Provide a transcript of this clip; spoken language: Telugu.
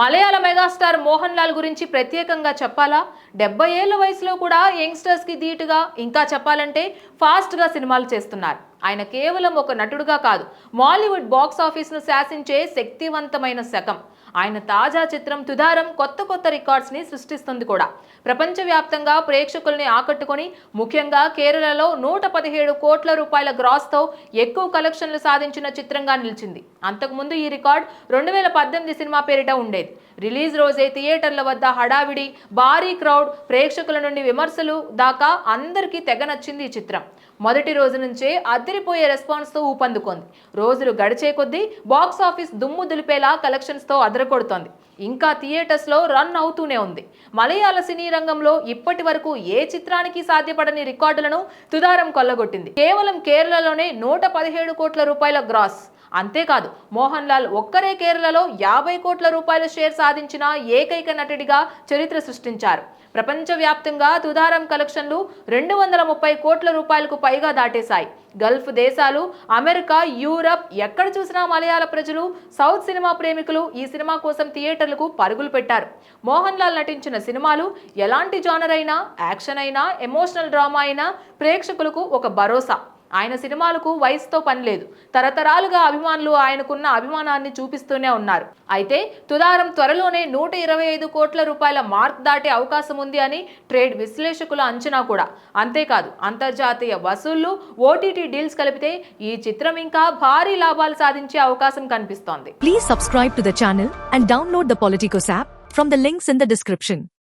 మలయాళ మెగాస్టార్ మోహన్ లాల్ గురించి ప్రత్యేకంగా చెప్పాలా? డెబ్బై ఏళ్ళ వయసులో కూడా యంగ్స్టర్స్కి ధీటుగా ఇంకా చెప్పాలంటే ఫాస్ట్గా సినిమాలు చేస్తున్నారు. ఆయన కేవలం ఒక నటుడుగా కాదు మాలీవుడ్ బాక్స్ ఆఫీస్ను శాసించే శక్తివంతమైన శకం. ఆయన తాజా చిత్రం తుదారం కొత్త కొత్త రికార్డ్స్ని సృష్టిస్తుంది కూడా. ప్రపంచవ్యాప్తంగా ప్రేక్షకుల్ని ఆకట్టుకొని ముఖ్యంగా కేరళలో నూట పదిహేడు కోట్ల రూపాయల గ్రాస్తో ఎక్కువ కలెక్షన్లు సాధించిన చిత్రంగా నిలిచింది. అంతకుముందు ఈ రికార్డ్ రెండు వేల పద్దెనిమిది సినిమా పేరిట ఉండేది. రిలీజ్ రోజే థియేటర్ల వద్ద హడావిడి భారీ క్రౌడ్ ప్రేక్షకుల నుండి విమర్శలు దాకా అందరికీ తెగ నచ్చింది ఈ చిత్రం. మొదటి రోజు నుంచే అదిరిపోయే రెస్పాన్స్తో ఊపందుకుంది. రోజులు గడిచే కొద్దీ బాక్స్ ఆఫీస్ దుమ్ము దులిపేలా కలెక్షన్స్తో అదరకొడుతోంది ఇంకా థియేటర్స్లో రన్ అవుతూనే ఉంది. మలయాళ సినీ రంగంలో ఇప్పటి వరకు ఏ చిత్రానికి సాధ్యపడని రికార్డులను తుదారం కొల్లగొట్టింది. కేవలం కేరళలోనే నూట పదిహేడు కోట్ల రూపాయల గ్రాస్. అంతేకాదు మోహన్ లాల్ ఒక్కరే కేరళలో యాభై కోట్ల రూపాయల షేర్ సాధించిన ఏకైక నటుడిగా చరిత్ర సృష్టించారు. ప్రపంచవ్యాప్తంగా తుదారం కలెక్షన్లు రెండు వందల ముప్పై కోట్ల రూపాయలకు పైగా దాటేశాయి. గల్ఫ్ దేశాలు అమెరికా యూరప్ ఎక్కడ చూసినా మలయాళ ప్రజలు సౌత్ సినిమా ప్రేమికులు ఈ సినిమా కోసం థియేటర్లకు పరుగులు పెట్టారు. మోహన్ లాల్ నటించిన సినిమాలు ఎలాంటి జానర్ అయినా యాక్షన్ అయినా ఎమోషనల్ డ్రామా అయినా ప్రేక్షకులకు ఒక భరోసా. ఆయన సినిమాలకు వయసుతో పని లేదు. తరతరాలుగా అభిమానులు ఆయనకున్న అభిమానాన్ని చూపిస్తూనే ఉన్నారు. అయితే తుదారం త్వరలోనే నూట ఇరవై ఐదు కోట్ల రూపాయల మార్క్ దాటే అవకాశం ఉంది అని ట్రేడ్ విశ్లేషకుల అంచనా కూడా. అంతేకాదు అంతర్జాతీయ వసూళ్ళు ఓటీటీ డీల్స్ కలిపితే ఈ చిత్రం ఇంకా భారీ లాభాలు సాధించే అవకాశం కనిపిస్తోంది. Please subscribe to the channel and download the Politicos app from the links in the description